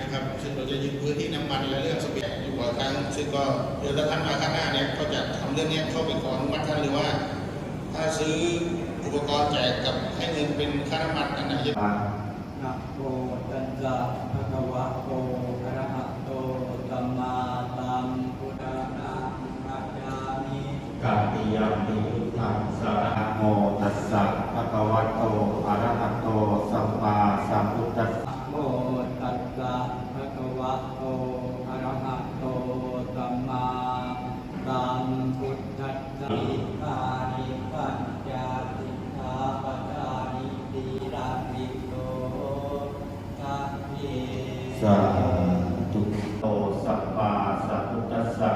นะครับ ซึ่งเราจะยึดพื้นที่น้ำมันและเรื่องสเปียอยู่บ่อยครั้ง ซึ่งก็เดี๋ยวถ้าท่านมาข้างหน้าเนี่ยก็จะทำเรื่องนี้เข้าไปขออนุมัติท่านหรือว่า ถ้าซื้ออุปกรณ์แจกกับให้เงินเป็นค่าน้ำมันอันไหนจะนะโมตัสสะภะคะวะโต สาธุโตสัมมาสัมพุทธัสสะ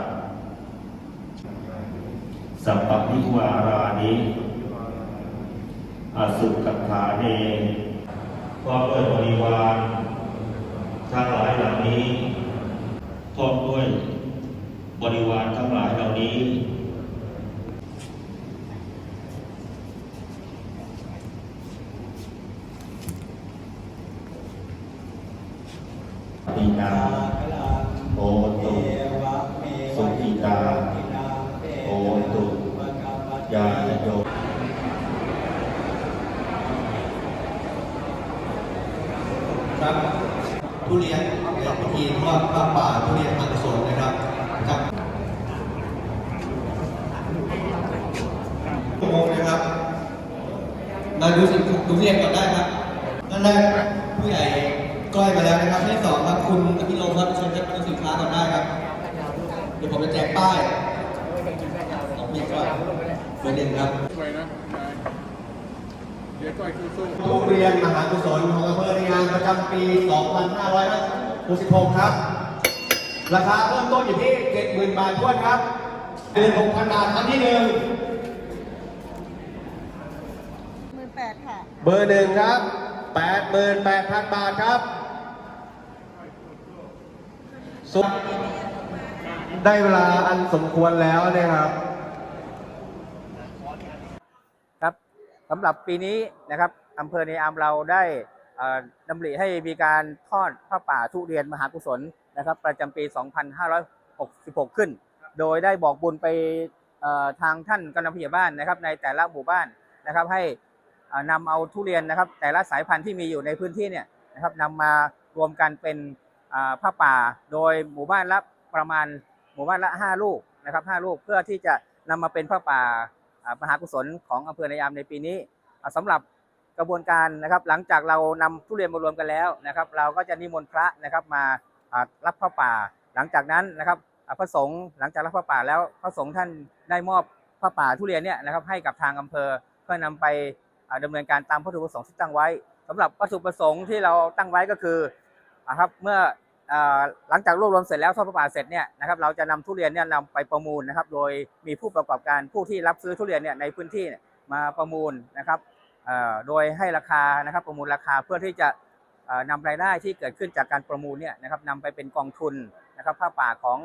สัพพวิวารานิอสุกัฐาเนพร้อมด้วยบริวารทั้งหลายเหล่านี้พร้อมด้วยบริวารทั้งหลายเหล่านี้ ปีนาโอตุสุขิตาโอตุยาโยครับทุเรียนเป็นพิธีทอดผ้าป่าทุเรียนอักษรนะครับกับชั่วโมงนะครับ มาดูสิดูเรียนก่อนได้ครับนั่นแรกผู้ใหญ่ ก้อยมาแล้วนะครับที่สองครับคุณอภิรมย์ครับเชิญครับดูสินค้าก่อนได้ครับ เดี๋ยวผมจะแจกป้ายออกเบียร์ก่อนเบอร์หนึ่งครับไปนะนายเดี๋ยวก้อยสู้ๆโรงเรียนมหากุศลของอำเภอในงานประจำปี 2566 ครับ ราคาเริ่มต้นอยู่ที่ 70,000 บาททวนครับเดือน6,000 บาทครั้งที่หนึ่งหมื่นแปดค่ะเบอร์หนึ่งครับ 88,000 บาทครับ สุดได้เวลาอันสมควรแล้วนะครับ ครับสำหรับปีนี้นะครับอำเภอในอามเราได้ดำริให้มีการทอดผ้าป่าทุเรียนมหากุศลนะครับ ประจำปี 2566 ขึ้น โดยได้บอกบุญไปทางท่านกำนันผู้ใหญ่บ้านนะครับ ในแต่ละหมู่บ้านนะครับ ให้นำเอาทุเรียนนะครับ แต่ละสายพันธุ์ที่มีอยู่ในพื้นที่เนี่ยนะครับนำมารวมกันเป็น ผ้าป่า โดยหมู่บ้านละประมาณหมู่บ้านละ 5 ลูกนะครับ5ลูกเพื่อที่จะนำมาเป็นผ้าป่ามหากุศลของอำเภอนายามในปีนี้อ่าสำหรับกระบวนการนะครับหลังจากเรานำทุเรียนมารวมกันแล้วนะครับ เราก็จะนิมนต์พระนะครับมารับพระป่า หลังจากนั้นนะครับพระสงฆ์หลังจากรับพระป่าแล้วพระสงฆ์ท่านได้มอบพระป่าทุเรียนเนี่ยนะครับให้กับทางอำเภอเพื่อนำไปอ่าดำเนินการตามวัตถุประสงค์ที่ตั้งไว้สำหรับวัตถุประสงค์ที่เราตั้งไว้ก็คืออ่าครับเมื่อ หลังจากรวบรวมเสร็จแล้วทอดพระป่าเสร็จเนี่ยนะครับเราจะนำทุเรียนเนี่ยนำไปประมูลนะครับ โดยมีผู้ประกอบการผู้ที่รับซื้อทุเรียนเนี่ยในพื้นที่มาประมูลนะครับโดยให้ราคานะครับประมูลราคาเพื่อที่จะเอ่อนำรายได้ที่เกิดขึ้นจากการประมูลเนี่ยนะครับนำไปเป็นกองทุนนะครับผ้าป่าของ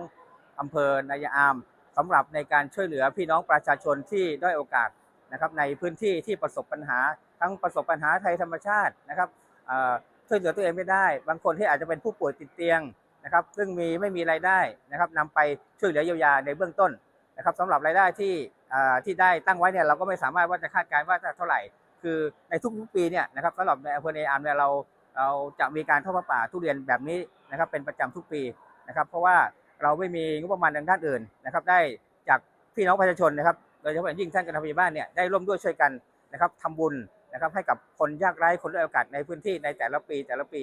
อำเภอนายอามสำหรับในการช่วยเหลือพี่น้องประชาชนที่ด้อยโอกาสนะครับในพื้นที่ที่ประสบปัญหา ทั้งประสบปัญหาภัยธรรมชาตินะครับ ช่วยเหลือตัวเองไม่ได้ บางคนที่อาจจะเป็นผู้ป่วยติดเตียงนะครับ ซึ่งมีไม่มีรายได้นะครับนำไปช่วยเหลือเยียวยาในเบื้องต้นนะครับสำหรับรายได้ที่ที่ได้ตั้งไว้เนี่ยเราก็ไม่สามารถว่าจะคาดการณ์ว่าจะเท่าไหร่ คือในทุกๆปีเนี่ยนะครับสำหรับในอำเภอในอามเนี่ยเราเราจะมีการทอดผ้าป่าทุเรียนแบบนี้นะครับเป็นประจำทุกปีนะครับ เพราะว่าเราไม่มีงบประมาณทางด้านอื่นนะครับ ได้จากพี่น้องประชาชนนะครับโดยเฉพาะอย่างยิ่งท่านกำนันผู้ใหญ่บ้านเนี่ยได้ร่วมด้วยช่วยกันนะครับทำบุญ นะครับให้กับคนยากไร้คนด้อยโอกาสในพื้นที่ในแต่ละปี แต่ละปี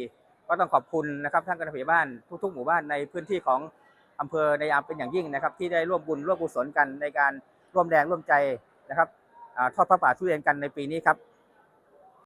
ก็ต้องขอบคุณนะครับท่านกำนันผู้ใหญ่บ้านทุก ๆ หมู่บ้านในพื้นที่ของอำเภอในอามเป็นอย่างยิ่งนะครับ ที่ได้ร่วมบุญร่วมกุศลกันในการร่วมแรงร่วมใจนะครับอทอดพระป่าทุเรียนกันในปีนี้ครับ